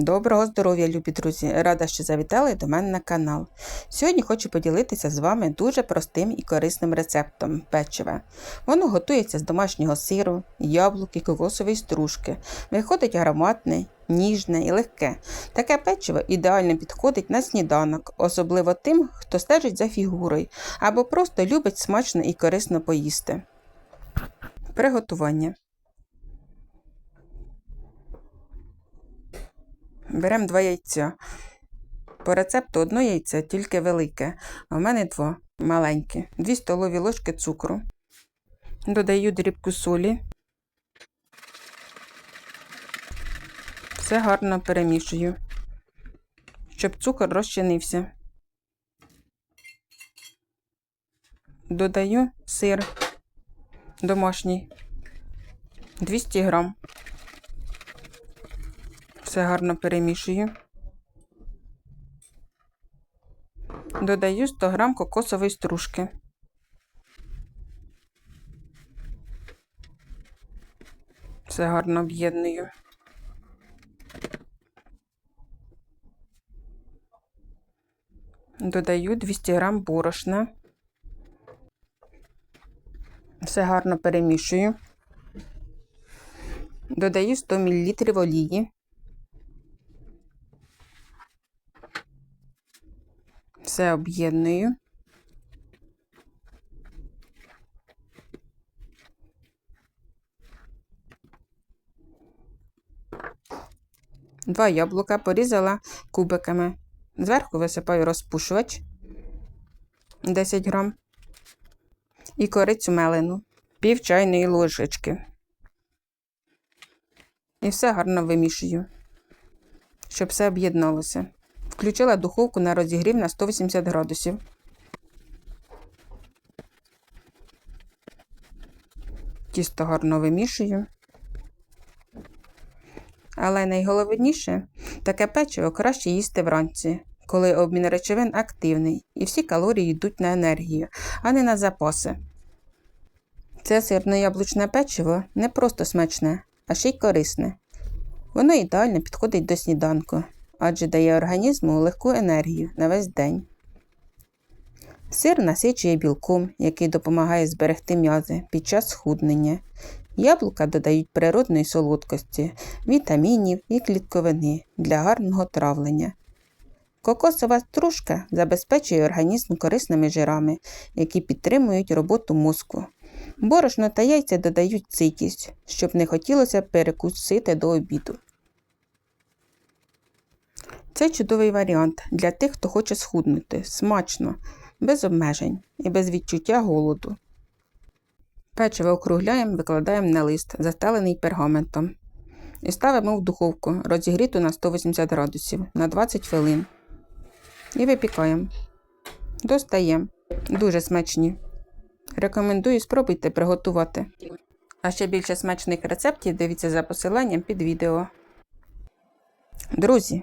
Доброго здоров'я, любі друзі! Рада, що завітали до мене на канал. Сьогодні хочу поділитися з вами дуже простим і корисним рецептом печива. Воно готується з домашнього сиру, яблук і кокосової стружки. Виходить ароматне, ніжне і легке. Таке печиво ідеально підходить на сніданок, особливо тим, хто стежить за фігурою або просто любить смачно і корисно поїсти. Приготування. Беремо два яйця. По рецепту одне яйце, тільки велике, а в мене два маленькі. Дві столові ложки цукру. Додаю дрібку солі. Все гарно перемішую, щоб цукор розчинився. Додаю сир домашній 200 грам. Все гарно перемішую. Додаю 100 грам кокосової стружки. Все гарно об'єдную. Додаю 200 грам борошна. Все гарно перемішую. Додаю 100 мл олії. Все об'єдную. Два яблука порізала кубиками. Зверху висипаю розпушувач 10 грам і корицю мелену, пів чайної ложечки. І все гарно вимішую, щоб все об'єдналося. Включила духовку на розігрів на 180 градусів. Тісто гарно вимішую. Але найголовніше, таке печиво краще їсти вранці, коли обмін речовин активний і всі калорії йдуть на енергію, а не на запаси. Це сирно-яблучне печиво не просто смачне, а ще й корисне. Воно ідеально підходить до сніданку, адже дає організму легку енергію на весь день. Сир насичує білком, який допомагає зберегти м'язи під час схуднення. Яблука додають природної солодкості, вітамінів і клітковини для гарного травлення. Кокосова стружка забезпечує організм корисними жирами, які підтримують роботу мозку. Борошно та яйця додають ситість, щоб не хотілося перекусити до обіду. Це чудовий варіант для тих, хто хоче схуднути смачно, без обмежень і без відчуття голоду. Печиво округляємо, викладаємо на лист, застелений пергаментом. І ставимо в духовку, розігріту на 180 градусів на 20 хвилин. І випікаємо. Достаємо. Дуже смачні. Рекомендую спробуйте приготувати. А ще більше смачних рецептів дивіться за посиланням під відео. Друзі,